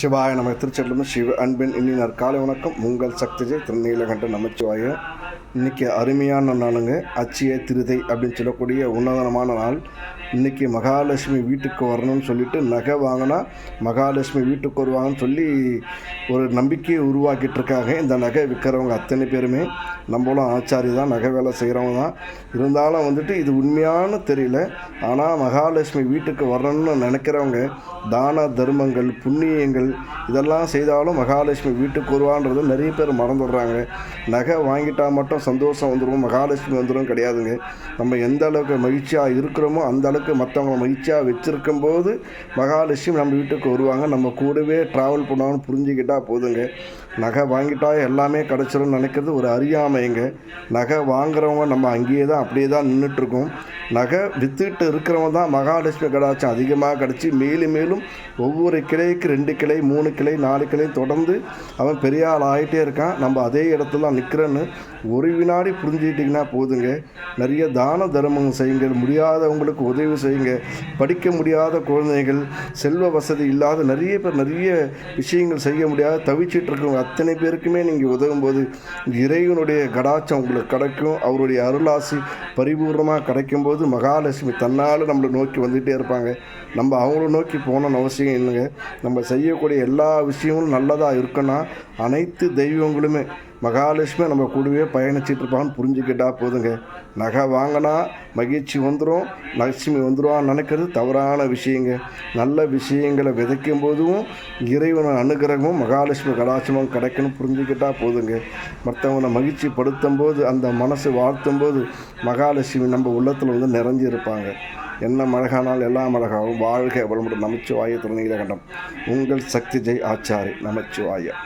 சிவாய நம்ம திருச்செல்லும் சிவ அன்பின் இன்னினர் காலை வணக்கம். உங்கள் சக்திஜய் திருநீலகண்ட நமச்சிவாய. இன்னைக்கு அருமையான நாளுங்க. அச்சிய திருதை அப்படின்னு சொல்லக்கூடிய உன்னதனமான நாள். இன்றைக்கி மகாலட்சுமி வீட்டுக்கு வரணும்னு சொல்லிட்டு நகை வாங்கினா மகாலட்சுமி வீட்டுக்கு வருவாங்கன்னு சொல்லி ஒரு நம்பிக்கையை உருவாக்கிட்டு இருக்காங்க. இந்த நகை விற்கிறவங்க அத்தனை பேருமே. நம்மளும் ஆச்சாரி தான் நகை வேலை செய்கிறவங்க தான். இருந்தாலும் வந்துட்டு இது உண்மையான தெரியல. ஆனால் மகாலட்சுமி வீட்டுக்கு வரணும்னு நினைக்கிறவங்க தான தர்மங்கள் புண்ணியங்கள் இதெல்லாம் செய்தாலும் மகாலட்சுமி வீட்டுக்கு வருவான்றது நிறைய பேர் மறந்துடுறாங்க. நகை வாங்கிட்டால் மட்டும் சந்தோஷம் வந்துடும் மகாலட்சுமி வந்துடும் கிடையாதுங்க. நம்ம எந்த அளவுக்கு மகிழ்ச்சியாக இருக்கிறோமோ அந்த அளவுக்கு மற்றவங்க மகிழ்ச்சியாக வச்சுருக்கும் போது மகாலட்சுமி நம்ம வீட்டுக்கு வருவாங்க. நம்ம கூடவே ட்ராவல் பண்ணுவாங்கன்னு புரிஞ்சுக்கிட்டால் போதுங்க. நகை வாங்கிட்டா எல்லாமே கிடச்சிரும்னு நினைக்கிறது ஒரு அறியாமைங்க. நகை வாங்குறவங்க நம்ம அங்கேயே தான் அப்படியே தான் நின்றுட்டுருக்கோம் நகை வித்துட்டு இருக்கிறவங்க தான் மகாலட்சுமி கடாச்சம் அதிகமாக கிடச்சி மேலும் மேலும் ஒவ்வொரு கிளைக்கு ரெண்டு கிளை மூணு கிளை நாலு கிளை தொடர்ந்து அவன் பெரிய ஆள் ஆகிட்டே இருக்கான். நம்ம அதே இடத்துல நிற்கிறேன்னு ஒரு வினாடி புரிஞ்சுக்கிட்டிங்கன்னா போதுங்க. நிறைய தான தர்மம் செய்யுங்க முடியாதவங்களுக்கு உதவி செய்யுங்க. படிக்க முடியாத குழந்தைகள் செல்வ வசதி இல்லாத நிறைய பேர் நிறைய விஷயங்கள் செய்ய முடியாத தவிச்சிட்டு இருக்கவங்க அத்தனை பேருக்குமே நீங்கள் உதவும் போது இறைவனுடைய கடாச்சம் உங்களுக்கு கிடைக்கும். அவருடைய அருளாசி பரிபூர்ணமாக கிடைக்கும்போது மகாலட்சுமி தன்னால் நம்மளை நோக்கி வந்துகிட்டே இருப்பாங்க. நம்ம அவங்கள நோக்கி போகணும்னு அவசியம் இல்லைங்க. நம்ம செய்யக்கூடிய எல்லா விஷயங்களும் நல்லதாக இருக்குன்னா அனைத்து தெய்வங்களுமே மகாலட்சுமி நம்ம கூடவே பயணிச்சிட்டு இருப்பான்னு புரிஞ்சுக்கிட்டா போதுங்க. நகை வாங்கினா மகிழ்ச்சி வந்துடும் லட்சுமி வந்துடுவான்னு நினைக்கிறது தவறான விஷயங்க. நல்ல விஷயங்களை விதைக்கும் போதும் இறைவன் அனுகிரகமும் மகாலட்சுமி கடாட்சமும் கிடைக்கணும் புரிஞ்சுக்கிட்டா போதுங்க. மற்றவங்களை மகிழ்ச்சி படுத்தும் போது அந்த மனசு வாழ்த்தும் போது மகாலட்சுமி நம்ம உள்ளத்தில் வந்து நிறைஞ்சிருப்பாங்க. என்ன மழகானால் எல்லா மழகாவும் வாழ்க வளமுடன். நமச்சிவாய திருநீலகண்டம். உங்கள் சக்தி ஜெய் ஆச்சாரி. நமச்சிவாயம்